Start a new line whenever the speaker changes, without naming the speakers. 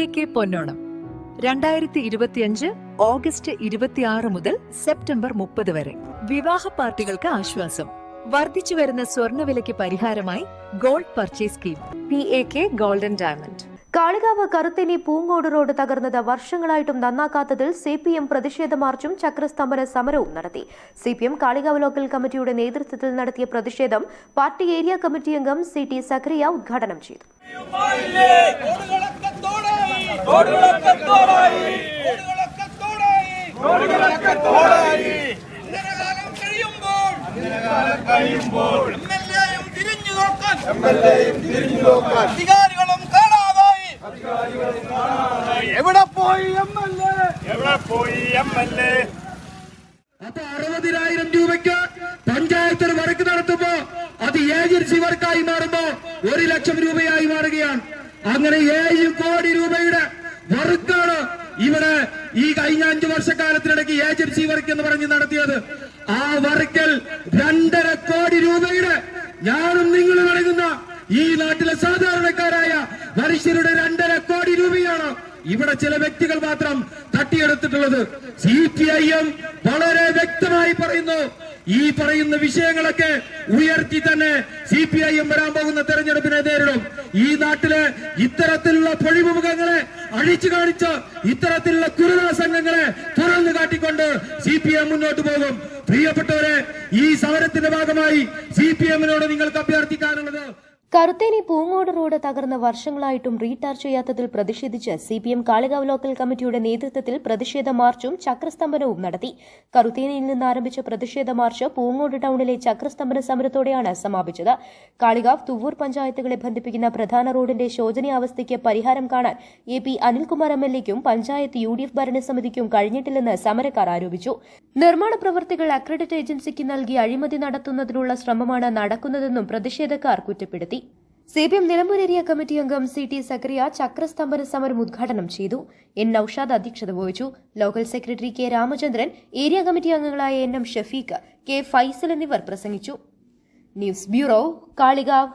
A K പൊന്നോണം. രണ്ടായിരത്തി ഇരുപത്തിയഞ്ച് August ഇരുപത്തിയാറ് മുതൽ സെപ്റ്റംബർ മുപ്പത് വരെ. വിവാഹ പാർട്ടികൾക്ക് ആശ്വാസം. വർദ്ധിച്ചു വരുന്ന സ്വർണവിലയ്ക്ക് പരിഹാരമായി gold purchase scheme. P A K golden diamond.
Kalikavu Karutheni Poongode road തകർന്നത് വർഷങ്ങളായിട്ടും നന്നാക്കാത്തതിൽ സി പി എം പ്രതിഷേധ മാർച്ചും ചക്രസ്തംഭന സമരവും നടത്തി. C P M Kalikavu local കമ്മിറ്റിയുടെ നേതൃത്വത്തിൽ നടത്തിയ പ്രതിഷേധം പാർട്ടി ഏരിയ കമ്മിറ്റി അംഗം സി ടി സഖറിയ ഉദ്ഘാടനം ചെയ്തു.
അധികാരികളും കാണാതായി എവിടെ പോയി എംഎൽഎ
എവിടെ പോയി എം എൽ എ
അപ്പൊ അറുപതിനായിരം രൂപയ്ക്ക് പഞ്ചായത്തിന് വർക്ക് നടത്തുമ്പോ അത് ഏജൻസി വർക്കായി മാറുമ്പോ ഒരു ലക്ഷം രൂപയായി മാറുകയാണ്. അങ്ങനെ ഏഴ് കോടി രൂപയുടെ വർക്കാണ് ഇവിടെ ഈ കഴിഞ്ഞ അഞ്ചു വർഷക്കാലത്തിനിടയ്ക്ക് ഏജൻസി വർക്ക് എന്ന് പറഞ്ഞ് നടത്തിയത്. ആ വർക്കിൽ രണ്ടര കോടി രൂപയുടെ ഞാനും നിങ്ങളും അടങ്ങുന്ന ഈ നാട്ടിലെ സാധാരണക്കാരായ മനുഷ്യരുടെ രണ്ടര കോടി രൂപയാണ് ഇവിടെ ചില വ്യക്തികൾ മാത്രം തട്ടിയെടുത്തിട്ടുള്ളത്. സി പി ഐ എം വളരെ വ്യക്തമായി പറയുന്നു. ഈ പറയുന്ന വിഷയങ്ങളൊക്കെ ഉയർത്തി തന്നെ സി പി ഐ എം വരാൻ പോകുന്ന തെരഞ്ഞെടുപ്പിനെ നേരിടും. ഈ നാട്ടിലെ ഇത്തരത്തിലുള്ള പൊഴിമുഖങ്ങളെ അഴിച്ചു കാണിച്ച് ഇത്തരത്തിലുള്ള കുരുതാ സംഘങ്ങളെ തുറന്നു കാട്ടിക്കൊണ്ട് സി പി എം മുന്നോട്ട് പോകും. പ്രിയപ്പെട്ടവരെ ഈ സമരത്തിന്റെ ഭാഗമായി സി പി എമ്മിനോട് നിങ്ങൾക്ക് അഭ്യർത്ഥിക്കാനുള്ളത്
കറുത്തേനി പൂങ്ങോട് റോഡ് തകർന്ന വർഷങ്ങളായിട്ടും റീടാർ ചെയ്യാത്തതിൽ പ്രതിഷേധിച്ച് C P M Kalikavu local കമ്മിറ്റിയുടെ നേതൃത്വത്തിൽ പ്രതിഷേധ മാർച്ചും ചക്രസ്തംഭനവും നടത്തി. കറുത്തേനിയിൽ നിന്ന് ആരംഭിച്ച പ്രതിഷേധ മാർച്ച് പൂങ്ങോട് ടൌണിലെ ചക്രസ്തംഭന സമരത്തോടെയാണ് സമാപിച്ചത്. കാളികാവ് തുവൂർ പഞ്ചായത്തുകളെ ബന്ധിപ്പിക്കുന്ന പ്രധാന റോഡിന്റെ ശോചനീയാവസ്ഥയ്ക്ക് പരിഹാരം കാണാൻ A P Anilkumar M L എക്കും panchayat U D F ഭരണസമിതിക്കും കഴിഞ്ഞിട്ടില്ലെന്ന് സമരക്കാർ ആരോപിച്ചു. നിർമ്മാണ പ്രവർത്തികൾ അക്രഡിറ്റ് ഏജൻസിക്ക് നൽകി അഴിമതി നടത്തുന്നതിനുള്ള ശ്രമമാണ് നടക്കുന്നതെന്നും പ്രതിഷേധക്കാർ കുറ്റപ്പെടുത്തി. C P M Nilambur area committee അംഗം സി ടി സക്രിയ ചക്രസ്തംഭന സമരം ഉദ്ഘാടനം ചെയ്തു. എൻ നൌഷാദ് അധ്യക്ഷത വഹിച്ചു. Local secretary K Ramachandran area committee അംഗങ്ങളായ N M Shafeeq K Faisal എന്നിവർ പ്രസംഗിച്ചു. News bureau Kalikavu.